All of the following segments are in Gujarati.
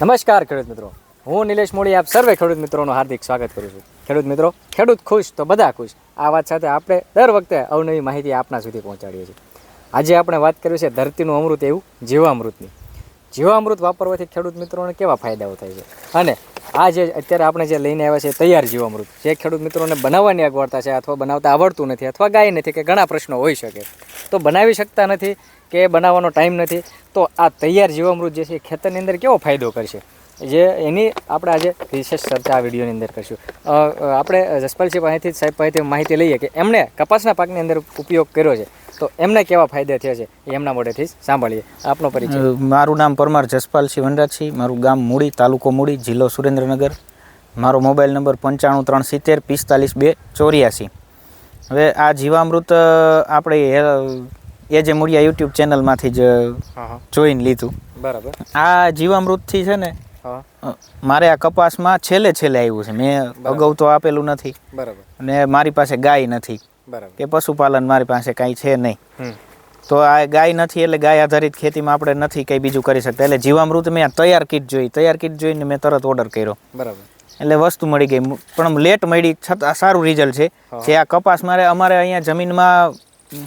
નમસ્કાર, ખેડૂત મિત્રો. હું નિલેશ મોડી આપ સર્વે ખેડૂત મિત્રોનું હાર્દિક સ્વાગત કરું છું. ખેડૂત મિત્રો, ખેડૂત ખુશ તો બધા ખુશ. આ વાત સાથે આપણે દર વખતે અવનવી માહિતી આપના સુધી પહોંચાડીએ છીએ. આજે આપણે વાત કરવી છે ધરતીનું અમૃત એવું, જીવામૃતની. જીવામૃત વાપરવાથી ખેડૂત મિત્રોને કેવા ફાયદાઓ થાય છે? અને આ જે અત્યારે આપણે જે લઈને આવ્યા છે તૈયાર જીવામૃત, જે ખેડૂત મિત્રોને બનાવવાની અગવડતા છે અથવા બનાવતા આવડતું નથી અથવા ગાય નથી કે ઘણા પ્રશ્નો હોઈ શકે. તો બનાવી શકતા નથી કે બનાવવાનો ટાઈમ નથી, તો આ તૈયાર જીવામૃત જે છે એ ખેતરની અંદર કેવો ફાયદો કરશે? જે એની આપણે આજે વિશેષ ચર્ચા આ વિડીયોની અંદર કરશું. આપણે જસપાલસિંહ પાસેથી સાહેબ પાસેથી માહિતી લઈએ કે એમણે કપાસના પાકની અંદર ઉપયોગ કર્યો છે. તો એમને કેવા ફાયદા થયા છે એ એમના મોઢેથી સાંભળીએ. આપનો પરિચય. મારું નામ પરમાર જસપાલસિંહ વનરાજસિંહ, મારું ગામ મૂડી, તાલુકો મૂડી, જિલ્લો સુરેન્દ્રનગર. મારો મોબાઈલ નંબર પંચાણું ત્રણ સિત્તેર પિસ્તાલીસ બે ચોર્યાસી. હવે આ જીવામૃત આપણે એ- જે મૂળિયા યુટ્યુબ ચેનલમાંથી જ જોઈને લીધું. બરાબર. આ જીવામૃતથી છે ને મારે આ કપાસમાં છેલ્લે છેલ્લે આવ્યું છે. મેં અગાઉ તો આપેલું નથી. બરાબર. અને મારી પાસે ગાય નથી. બરાબર. કે પશુપાલન મારી પાસે કાંઈ છે નહીં. તો આ ગાય નથી એટલે ગાય આધારિત ખેતીમાં આપણે નથી કંઈ બીજું કરી શકતા. એટલે જીવામૃત મેં તૈયાર કીટ જોઈ. તૈયાર કીટ જોઈને મેં તરત ઓર્ડર કર્યો. બરાબર. એટલે વસ્તુ મળી ગઈ. પણ લેટ મળી છતાં સારું રિઝલ્ટ છે. જે આ કપાસ મારે અમારે અહીંયા જમીનમાં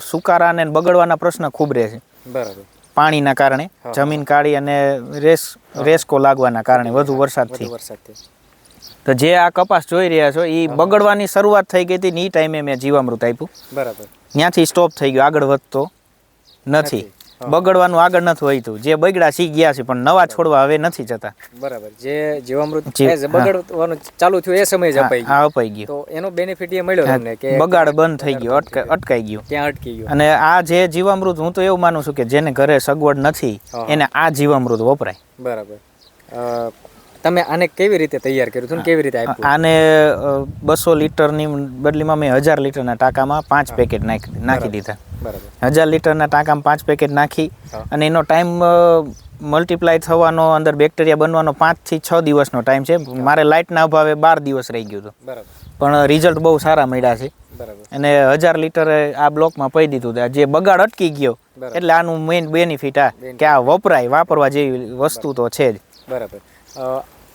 સુકારા અને બગડવાના પ્રશ્ન ખૂબ રહે છે. બરાબર. પાણીના કારણે જમીન કાળી અને રેસ રેસકો લાગવાના કારણે વધુ વરસાદથી તો જે આ કપાસ જોઈ રહ્યા છો એ બગડવાની શરૂઆત થઈ ગઈ હતી ને એ ટાઈમે મેં જીવામૃત આપ્યું. બરાબર. ત્યાંથી સ્ટોપ થઈ ગયો આગળ વધતો નથી. બગડવાનું આગળ નથી હોઈતું જે બગડા સી ગયા છે પણ નવા છોડવા હવે નથી જતા. બરાબર. જે જીવામૃત બગડવાનું ચાલુ થયું એ સમય જ અપાઈ ગયું. અપાઈ ગયું. તો એનો બેનિફિટ એ મળ્યો તમને કે બગાડ બંધ થઈ ગયો અટકાઈ ગયું. ત્યાં અટકી ગયો. અને આ જે જીવામૃત હું તો એવું માનું છું કે જેને ઘરે સગવડ નથી એને આ જીવામૃત વપરાય. બરાબર. તમે આને કેવી રીતે તૈયાર કર્યું? હતું કેવી રીતે આપ્યું? આને બસો લીટરની બદલીમાં મેં હજાર લીટરના ટાંકામાં પાંચ પેકેટ નાખી નાખી દીધા. બરાબર. હજાર લીટરના ટાંકામાં પાંચ પેકેટ નાખી અને એનો ટાઈમ મલ્ટીપ્લાય થવાનો અંદર બેક્ટેરિયા બનવાનો પાંચથી છ દિવસનો ટાઈમ છે. મારે લાઇટના અભાવે બાર દિવસ રહી ગયું હતું. પણ રિઝલ્ટ બહુ સારા મળ્યા છે. અને હજાર લીટરે આ બ્લોકમાં પહી દીધું. જે બગાડ અટકી ગયો એટલે આનું મેઇન બેનિફિટ આ કે આ વપરાય વાપરવા જેવી વસ્તુ તો છે જ. બરાબર.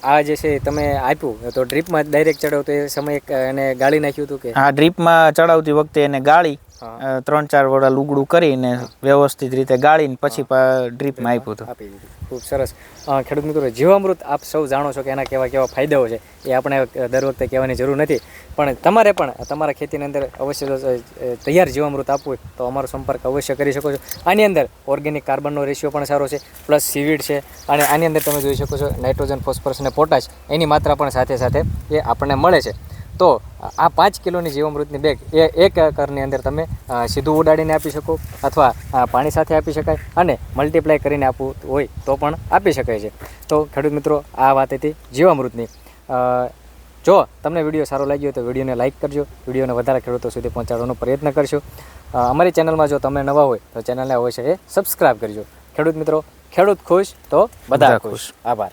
આ જે છે તમે આપ્યું તો ડ્રીપમાં ડાયરેક્ટ ચડાવતો એ સમયે એને ગાળી નાખ્યું હતું કે આ ડ્રીપમાં ચડાવતી વખતે એને ગાળી હા. ત્રણ ચાર વડા લુગડું કરીને વ્યવસ્થિત રીતે ગાળીને પછી ડ્રીપમાં આપ્યું હતું. આપી દીધું. ખૂબ સરસ. ખેડૂત મિત્રો જીવામૃત આપ સૌ જાણો છો કે એના કેવા કેવા ફાયદાઓ છે એ આપણે દર વખતે કહેવાની જરૂર નથી. પણ તમારે પણ તમારા ખેતીની અંદર અવશ્ય તૈયાર જીવામૃત આપવું હોય તો અમારો સંપર્ક અવશ્ય કરી શકો છો. આની અંદર ઓર્ગેનિક કાર્બનનો રેશિયો પણ સારો છે પ્લસ સીવીડ છે અને આની અંદર તમે જોઈ શકો છો નાઇટ્રોજન ફોસ્ફરસ અને પોટાશ એની માત્રા પણ સાથે સાથે એ આપણને મળે છે. તો આ પાંચ કિલોની જીવામૃતની બેગ એ એક એકરની અંદર તમે સીધું ઉડાડીને આપી શકો અથવા પાણી સાથે આપી શકાય અને મલ્ટીપ્લાય કરીને આપવું હોય તો પણ આપી શકાય છે. તો ખેડૂત મિત્રો આ વાત હતી જીવામૃતની. જો તમને વીડિયો સારો લાગ્યો તો વિડીયોને લાઇક કરજો વિડીયોને વધારે ખેડૂતો સુધી પહોંચાડવાનો પ્રયત્ન કરશો. અમારી ચેનલમાં જો તમે નવા હોય તો ચેનલને અવશ્ય સબસ્ક્રાઈબ કરજો. ખેડૂત મિત્રો ખેડૂત ખુશ તો બધા ખુશ. આભાર.